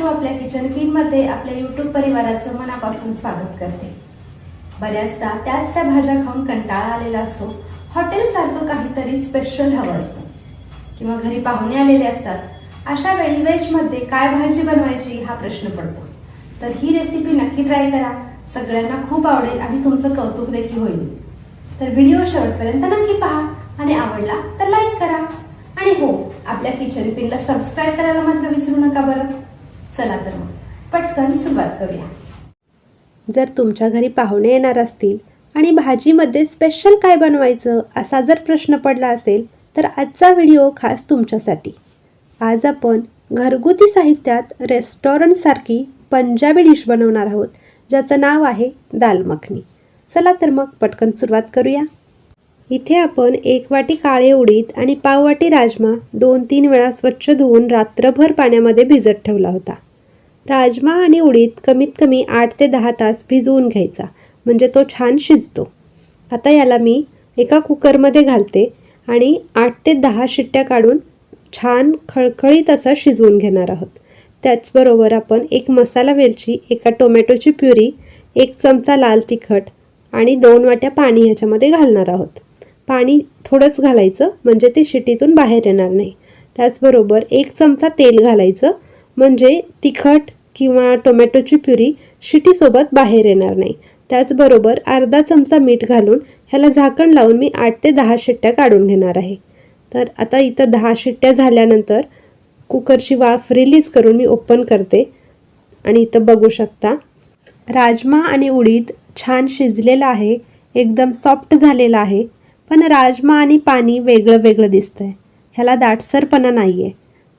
वैष्णव आपल्या किचन किंगमध्ये आपल्या युट्यूब परिवाराचं मनापासून स्वागत करते. बऱ्याचदा त्याच त्या भाज्या खाऊन कंटाळा आलेला असतो. हॉटेलसारखं काहीतरी स्पेशल हवं असतं. किंवा घरी पाहुणे आलेले असतात. अशा वेळी व्हेजमध्ये काय भाजी बनवायची हा प्रश्न पडतो. तर ही रेसिपी नक्की ट्राय करा. सगळ्यांना खूप आवडेल आणि तुमचं कौतुक देखील होईल. तर व्हिडिओ शेवटपर्यंत नक्की पहा आणि आवडला तर लाईक करा. आणि हो आपल्या किचन पिनला सबस्क्राईब करायला मात्र विसरू नका बरं. चला तर मग. पटकन सुरुवात करूया. जर तुमच्या घरी पाहुणे येणार असतील आणि भाजीमध्ये स्पेशल काय बनवायचं असा जर प्रश्न पडला असेल तर आजचा व्हिडिओ खास तुमच्यासाठी. आज आपण घरगुती साहित्यात रेस्टॉरंटसारखी पंजाबी डिश बनवणार आहोत ज्याचं नाव आहे दाल मखनी चला तर मग पटकन सुरुवात करूया. इथे आपण एक वाटी काळे उडीद आणि पाववाटी राजमा दोन तीन वेळा स्वच्छ धुवून रात्रभर पाण्यामध्ये भिजत ठेवला होता. राजमा आणि उडीद कमीत कमी आठ ते दहा तास भिजवून घ्यायचा म्हणजे तो छान शिजतो. आता याला मी एका कुकरमध्ये घालते आणि आठ ते दहा शिट्ट्या काढून छान खळखळीत असा शिजवून घेणार आहोत. त्याचबरोबर आपण एक मसाला वेलची एका टोमॅटोची प्युरी एक चमचा लाल तिखट आणि दोन वाट्या पाणी ह्याच्यामध्ये घालणार आहोत. पाणी थोडंच घालायचं म्हणजे ते शिटीतून बाहेर येणार नाही. त्याचबरोबर एक चमचा तेल घालायचं म्हणजे तिखट किंवा टोमॅटोची प्युरी शिटीसोबत बाहेर येणार नाही. त्याचबरोबर अर्धा चमचा मीठ घालून ह्याला झाकण लावून मी आठ ते दहा शिट्ट्या काढून घेणार आहे. तर आता इथं दहा शिट्ट्या झाल्यानंतर कुकरची वाफ रिलीज करून मी ओपन करते. आणि इथं बघू शकता राजमा आणि उडीद छान शिजलेलं आहे एकदम सॉफ्ट झालेलं आहे. पण राजमा आणि पाणी वेगळं वेगळं दिसतं आहे ह्याला दाटसरपणा नाही आहे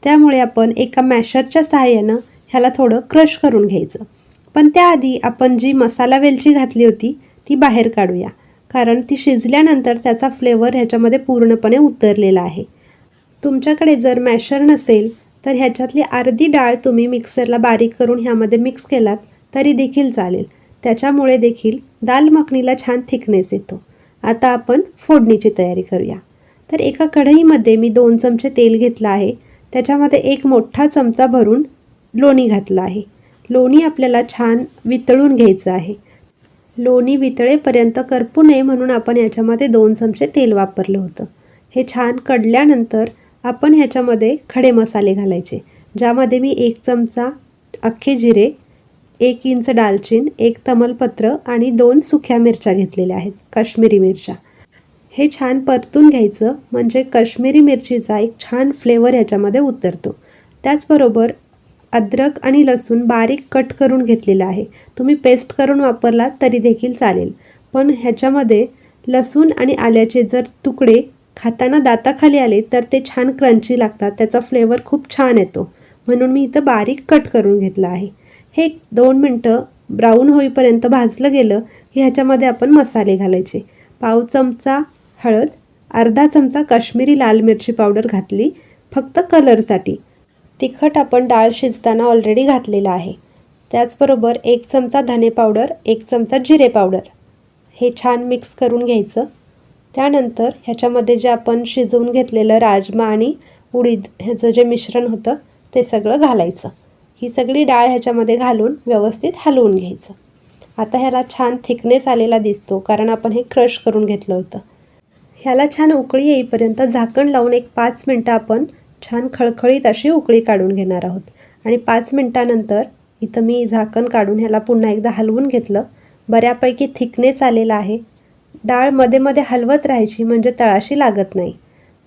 त्यामुळे आपण एका मॅशरच्या सहाय्यानं ह्याला थोडं क्रश करून घ्यायचं. पण त्याआधी आपण जी मसाला वेलची घातली होती ती बाहेर काढूया. कारण ती शिजल्यानंतर त्याचा फ्लेवर ह्याच्यामध्ये पूर्णपणे उतरलेला आहे. तुमच्याकडे जर मॅशर नसेल तर ह्याच्यातली अर्धी डाळ तुम्ही मिक्सरला बारीक करून ह्यामध्ये मिक्स केलात तरी देखील चालेल. त्याच्यामुळे देखील दाल मखनीला छान थिकनेस येतो. आता आपण फोडणीची तयारी करूया. तर एका कढईमध्ये मी दोन चमचे तेल घेतलं आहे. त्याच्यामध्ये एक मोठा चमचा भरून लोणी घातलं आहे. लोणी आपल्याला छान वितळून घ्यायचं आहे. लोणी वितळेपर्यंत करपू नये म्हणून आपण याच्यामध्ये दोन चमचे तेल वापरलं होतं. हे छान कडल्यानंतर आपण ह्याच्यामध्ये खडे मसाले घालायचे ज्यामध्ये मी एक चमचा अख्खे जिरे एक इंच दालचीन एक तमलपत्र आणि दोन सुक्या मिरच्या घेतलेल्या आहेत काश्मीरी मिरच्या. हे छान परतून घ्यायचं म्हणजे काश्मीरी मिरचीचा एक छान फ्लेवर ह्याच्यामध्ये उतरतो. त्याचबरोबर अद्रक आणि लसूण बारीक कट करून घेतलेला आहे. तुम्ही पेस्ट करून वापरलात तरी देखील चालेल. पण ह्याच्यामध्ये लसूण आणि आल्याचे जर तुकडे खाताना दाताखाली आले तर ते छान क्रंची लागतात. त्याचा फ्लेवर खूप छान येतो. म्हणून मी इथं बारीक कट करून घेतलं आहे. हे एक दोन मिनटं ब्राऊन होईपर्यंत भाजलं गेलं की ह्याच्यामध्ये आपण मसाले घालायचे. पाव चमचा हळद अर्धा चमचा काश्मीरी लाल मिरची पावडर घातली फक्त कलरसाठी. तिखट आपण डाळ शिजताना ऑलरेडी घातलेलं आहे. त्याचबरोबर एक चमचा धने पावडर एक चमचा जिरे पावडर. हे छान मिक्स करून घ्यायचं. त्यानंतर ह्याच्यामध्ये जे आपण शिजवून घेतलेलं राजमा आणि उडीद ह्याचं जे मिश्रण होतं ते सगळं घालायचं. ही सगळी डाळ ह्याच्यामध्ये घालून व्यवस्थित हलवून घ्यायचं. आता ह्याला छान थिकनेस आलेला दिसतो कारण आपण हे क्रश करून घेतलं होतं. ह्याला छान उकळी येईपर्यंत झाकण लावून एक पाच मिनटं आपण छान खळखळीत अशी उकळी काढून घेणार आहोत. आणि पाच मिनटानंतर इथं मी झाकण काढून ह्याला पुन्हा एकदा हलवून घेतलं. बऱ्यापैकी थिकनेस आलेला आहे. डाळमध्ये मध्ये हलवत राहायची म्हणजे तळाशी लागत नाही.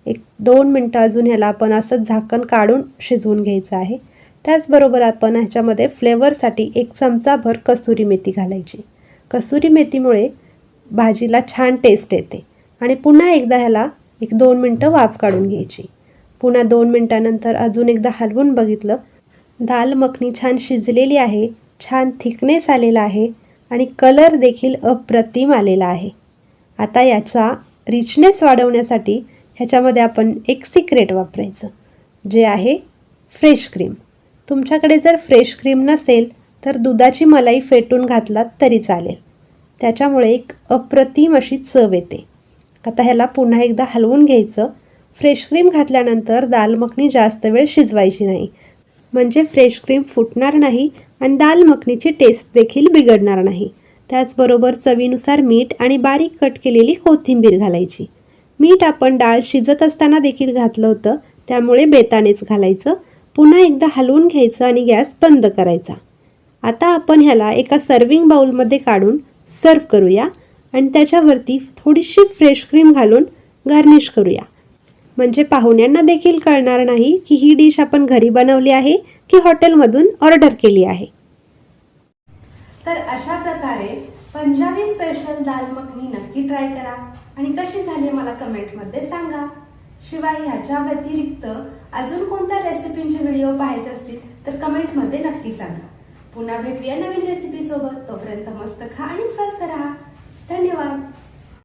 एक दोन मिनटं अजून ह्याला आपण असंच झाकण काढून शिजवून घ्यायचं आहे. त्याचबरोबर आपण ह्याच्यामध्ये फ्लेवरसाठी एक चमचाभर कसुरी मेथी घालायची. कसुरी मेथीमुळे भाजीला छान टेस्ट येते. आणि पुन्हा एकदा ह्याला एक दोन मिनटं वाफ काढून घ्यायची. पुन्हा दोन मिनटानंतर अजून एकदा हलवून बघितलं. दाल मखनी छान शिजलेली आहे छान थिकनेस आलेला आहे आणि कलर देखील अप्रतिम आलेला आहे. आता याचा रिचनेस वाढवण्यासाठी ह्याच्यामध्ये आपण एक सिक्रेट वापरायचं जे आहे फ्रेश क्रीम तुमच्याकडे जर फ्रेश क्रीम नसेल तर दुधाची मलाई फेटून घातलात तरी चालेल. त्याच्यामुळे एक अप्रतिम अशी चव येते. आता ह्याला पुन्हा एकदा हलवून घ्यायचं. फ्रेश क्रीम घातल्यानंतर दाल मखनी जास्त वेळ शिजवायची नाही. म्हणजे फ्रेश क्रीम फुटणार नाही आणि दाल मखनीची टेस्ट देखील बिघडणार नाही. त्याचबरोबर चवीनुसार मीठ आणि बारीक कट केलेली कोथिंबीर घालायची. मीठ आपण डाळ शिजत असताना देखील घातलं होतं त्यामुळे बेतानेच घालायचं. पुन्हा एकदा हलवून घ्यायचं आणि गॅस बंद करायचा. आता आपण ह्याला एका सर्विंग बाउलमध्ये काढून सर्व करूया आणि त्याच्यावरती थोडीशी फ्रेश क्रीम घालून गार्निश करूया. म्हणजे पाहुण्यांना देखील कळणार नाही की ही डिश आपण घरी बनवली आहे की हॉटेलमधून ऑर्डर केली आहे. तर अशा प्रकारे पंजाबी स्पेशल दाल मखनी नक्की ट्राय करा. आणि कशी झाली मला कमेंटमध्ये सांगा. शिवाय ह्याच्या व्यतिरिक्त अजून कोणत्या रेसिपींचे व्हिडिओ पाहायचे असतील तर कमेंटमध्ये नक्की सांगा. पुन्हा भेटूया नवीन रेसिपी सोबत. तोपर्यंत मस्त खा आणि स्वस्त राहा. धन्यवाद.